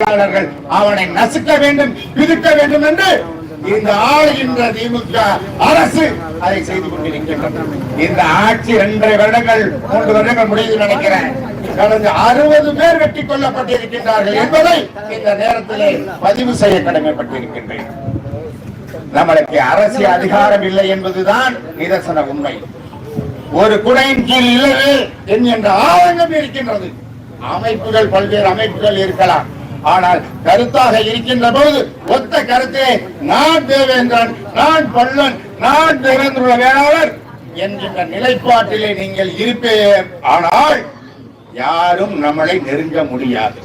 தொழிலாளர்கள் அவனை நசுக்க வேண்டும் பிதுக்க வேண்டும் என்று இந்த ஆளுகின்ற திமுக அரசு அதை செய்து கொண்டிருக்கின்றது. இந்த ஆட்சி இரண்டரை வருடங்கள் மூன்று வருடங்கள் முடிவு நினைக்கிறேன். கடந்த அறுபது பேர் வெட்டி கொல்லப்பட்டிருக்கின்றார்கள் என்பதை இந்த நேரத்திலே பதிவு செய்ய கடமைப்பட்டிருக்கின்றேன். நம்மளுக்கு அரசியல் அதிகாரம் இல்லை என்பதுதான் நிதர்சன உண்மை. ஒரு குடையின் கீழ் இல்லையே என்கின்ற ஆதங்கம் இருக்கின்றது. அமைப்புகள் பல்வேறு அமைப்புகள் இருக்கலாம். ஆனால் கருத்தாக இருக்கின்ற போது ஒத்த கருத்திலே நான் தேவேந்திரன் நான் பள்ளன் நான் தேவேந்திர வேளாளர் என்கின்ற நிலைப்பாட்டிலே நீங்கள் இருப்பே ஆனால் யாரும் நம்மளை நெருங்க முடியாது.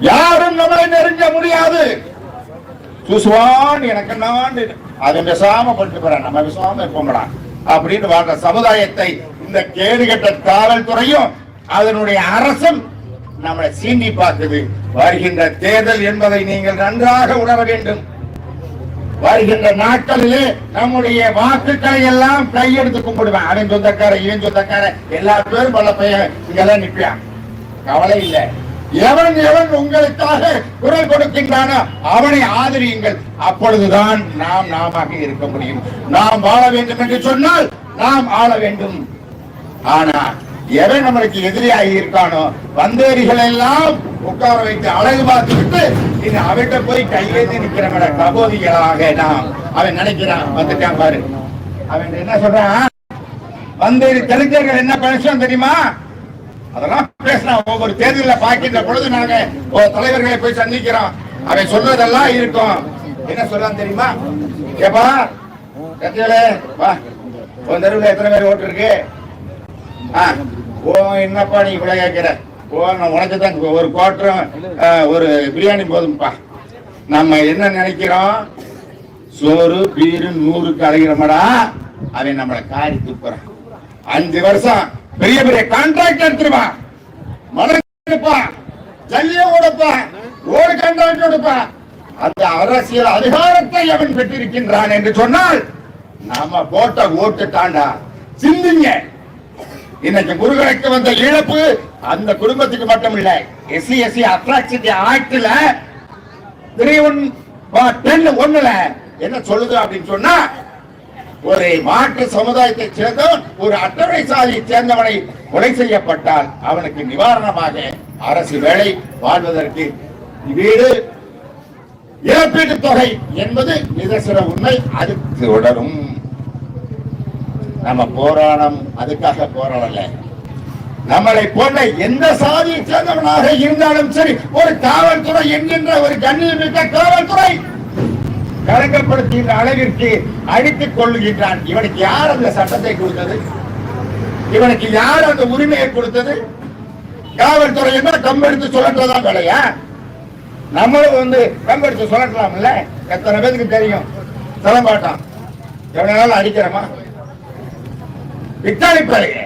யாரும் நம்மளை நெருங்க முடியாது. சுசுவான் எனக்கு நான் அதை விசாம பண்ணிட்டு போறேன். நம்ம விசாம இருப்போம்டா அப்படின்னு வாழ்ற சமுதாயத்தை இந்த கேடுகட்ட காவல்துறையும் அதனுடைய அரசும் நம்மளை சீண்டி பார்த்தது வருகின்ற தேர்தல் என்பதை நீங்கள் நன்றாக உணர வேண்டும். வருகின்ற நாட்களிலே நம்முடைய வாக்குகளை எல்லாம் கையெடுத்து கும்பிடுவேன். அவன் சொந்தக்கார இவன் சொந்தக்கார எல்லா பேரும் பல பையன் இங்கெல்லாம் நிற்பான் கவலை இல்லை. எவன் எவன் உங்களுக்காக குரல் கொடுக்கின்றானோ அவனை ஆதரியுங்கள். அப்பொழுதுதான் நாம் நாம இருக்க முடியும். நாம் வாழ வேண்டும் என்று சொன்னால் நாம் ஆள வேண்டும். ஆனா எவன் நம்மளுக்கு எதிரியாகி இருக்கானோ வந்தேரிகள் எல்லாம் உட்கார வைத்து அழகு பார்த்து விட்டு இனி அவன்கிட்ட போய் கையேந்தி நிக்கிறவன கபோதிகளாக நாம். அவன் நினைக்கிறான் வந்துட்டான் பாரு. அவன் என்ன சொல்றான்? வந்தேரி தெரிஞ்சர்கள் என்ன பேசுறோம் தெரியுமா? அதெல்லாம் பேசுறான். ஒவ்வொரு தேர்தலில் பார்க்கின்ற பொழுது நாங்க ஒரு தலைவர்களை போய் சந்திக்கிறோம். அவன் சொல்றதெல்லாம் இருக்கும். என்ன சொல்றான் தெரியுமா? ஏப்பா கத்தியலே வா. உன் தெருவில் எத்தனை பேர் ஓட்டு இருக்கு ஆ, ஓ என்னப்பா நீ இவ்வளவு கேட்கிற ஓ நான் உனக்கு தான் ஒரு குவார்டரும் ஒரு பிரியாணி போதும்ப்பா நம்ம என்ன நினைக்கிறோம்? சோறு பீரு நூறுக்கு அழைக்கிறோமடா அவன் நம்மளை காரி துப்புறான் அஞ்சு வருஷம் பெரிய பெரிய கான்ட்ராக்ட் எடுத்துருவான் மழை எடுப்பான் ஜல்லிய கொடுப்பான் ரோடு கான்ட்ராக்ட் கொடுப்பான் அந்த அரசியல் அதிகாரத்தை அவன் பெற்றிருக்கின்றான் என்று சொன்னால் நாம போட்ட ஓட்டு தாண்டா. சிந்திங்க. இன்னைக்கு முருகனுக்கு வந்த இழப்பு அந்த குடும்பத்துக்கு மட்டும் இல்ல எஸ்சி எஸ்சி அட்ராக்சிட்டி ஆக்ட்ல த்ரீ ஒன் டென் ஒண்ணுல என்ன சொல்லுது அப்படின்னு சொன்னா ஒரு மாற்று சமுதாயத்தை சேர்ந்தவன் ஒரு அட்டவணை சாதியை சேர்ந்தவனை கொலை செய்யப்பட்டால் அவனுக்கு நிவாரணமாக அரசு வேலை வாழ்வதற்கு வீடு. இழப்பீட்டு தொகை என்பது நிதர்சன உண்மை. அது தொடரும். நம்ம போராடம் அதுக்காக போராடல. நம்மளை போன்ற எந்த சாதியை சேர்ந்தவனாக இருந்தாலும் சரி ஒரு காவல்துறை என்கின்ற ஒரு கண்ணியமிக்க காவல்துறை கலங்கப்படுத்துகின்ற அளவிற்கு அடித்துக் கொள்ளுகின்றான். இவனுக்கு யார் அந்த சட்டத்தை கொடுத்தது? இவனுக்கு யார் அந்த உரிமையை கொடுத்தது? காவல்துறை என்ன கம்பெடுத்து சொல்லட்டதான் வேலையா? நம்மளும் வந்து கம்பெடுத்து சொல்லட்டலாம்ல எத்தனை பேருக்கு தெரியும்? தரமாட்டான் எவ்வளவு நாள் அடிக்கிறோமா? பித்தாளி பாருங்க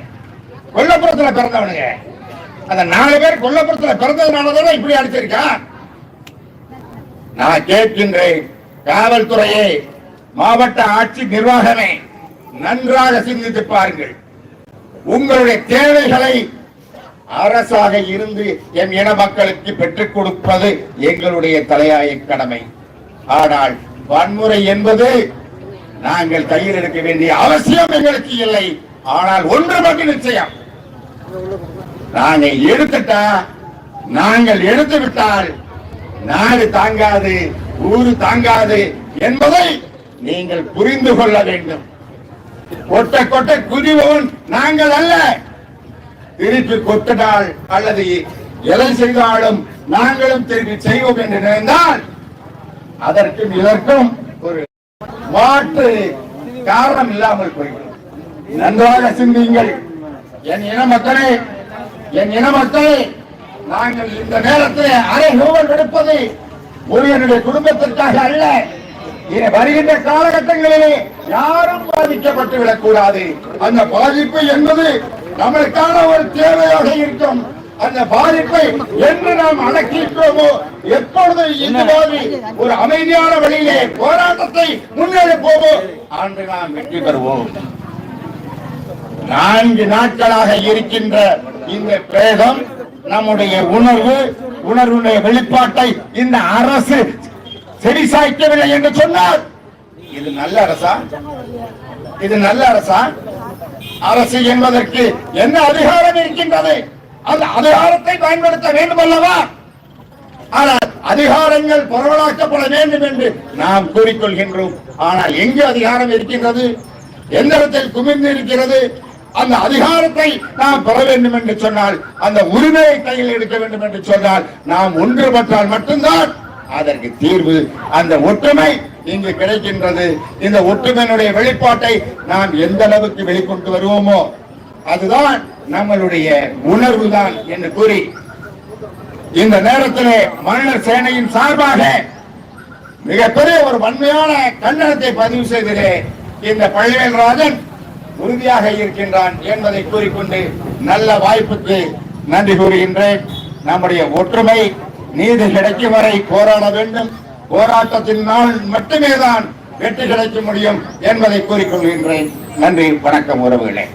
கொல்லப்புறத்துல பிறந்தவனுங்க. அந்த நாலு பேர் கொல்லப்புறத்துல பிறந்ததுனாலதான் இப்படி அடிச்சிருக்கான் நான் கேட்கின்றேன் காவல்துறையே மாவட்ட ஆட்சி நிர்வாகமே நன்றாக சிந்தித்து பாருங்கள். உங்களுடைய தேவைகளை அரசாக இருந்து என் இன மக்களுக்கு பெற்றுக் கொடுப்பது எங்களுடைய தலையாய கடமை. ஆனால் வன்முறை என்பது நாங்கள் கையில் எடுக்க வேண்டிய அவசியம் எங்களுக்கு இல்லை. ஆனால் ஒன்று மட்டும் நிச்சயம். நாங்கள் எடுத்துட்டா நாங்கள் எடுத்து விட்டால் நாடு தாங்காது ஊரு தாங்காது என்பதை நீங்கள் புரிந்து கொள்ள வேண்டும். கொட்ட கொட்ட குதிபவன் நாங்கள் அல்ல. திருப்பி கொட்டினால் அல்லது எதை செய்தாலும் நாங்களும் திருப்பி செய்வோம் என்று நினைந்தால் அதற்கும் இதற்கும் ஒரு மாற்று காரணம் இல்லாமல் போய்விடும். நன்றாக சிந்தியுங்கள். என் இன மக்களே என் இன மக்களே நாங்கள் இந்த நேரத்தில் அரைகோவல் எடுப்பது என்னுடைய குடும்பத்திற்காக அல்ல. இனி வருகின்ற காலகட்டங்களிலே யாரும் பாதிக்கப்பட்டு விடக்கூடாது. அந்த பாதிப்பு என்பது நம்மளுக்கான ஒரு தேவையாக இருக்கும். அந்த பாதிப்பை என்று நாம் அடக்கிட்டோமோ எப்பொழுது இந்த மாதிரி ஒரு அமைதியான வழியிலே போராட்டத்தை முன்னெடுப்போமோ அன்று நாம் வெற்றி பெறுவோம். நான்கு நாட்களாக இருக்கின்ற இந்த பிரேதம் நம்முடைய உணர்வு உணர்வுடைய வெளிப்பாட்டை இந்த அரசு செவி சாய்க்கவில்லை என்று சொன்னார். இது நல்ல அரசா? இது நல்ல அரசா? அரசு என்பதற்கு என்ன அதிகாரம் இருக்கின்றது? அந்த அதிகாரத்தை பயன்படுத்த வேண்டும் அல்லவா? ஆனால் அதிகாரங்கள் பரவலாக்கப்பட வேண்டும் என்று நாம் கூறிக்கொள்கின்றோம். ஆனால் எங்கு அதிகாரம் இருக்கின்றது? எந்த இடத்தில் குமிர்ந்து இருக்கிறது? அந்த அதிகாரத்தை நாம் பெற வேண்டும் என்று சொன்னால் அந்த உரிமையை கையில் எடுக்க வேண்டும் என்று சொன்னால் நாம் ஒன்றுபட்டால் மட்டும்தான் அதற்கு தீர்வு. அந்த ஒற்றுமை இங்கு கிடைக்கின்றது. இந்த ஒற்றுமையினுடைய வெளிப்பாட்டை நாம் எந்த அளவுக்கு வெளிக்கொண்டு வருவோமோ அதுதான் நம்மளுடைய உணர்வு தான் என்று கூறி இந்த நேரத்திலே மன்னர் சேனையின் சார்பாக மிகப்பெரிய ஒரு வன்மையான கண்டனத்தை பதிவு செய்திலே இந்த பழனிவேல்ராஜன் உறுதியாக இருக்கின்றான் என்பதை கூறிக்கொண்டு நல்ல வாய்ப்புக்கு நன்றி கூறுகின்றேன். நம்முடைய ஒற்றுமை நீதி கிடைக்கும் வரை போராட வேண்டும். போராட்டத்தினால் மட்டுமே தான் வெற்றி கிடைக்க முடியும் என்பதை கூறிக்கொள்கின்றேன். நன்றி வணக்கம் உறவுகளே.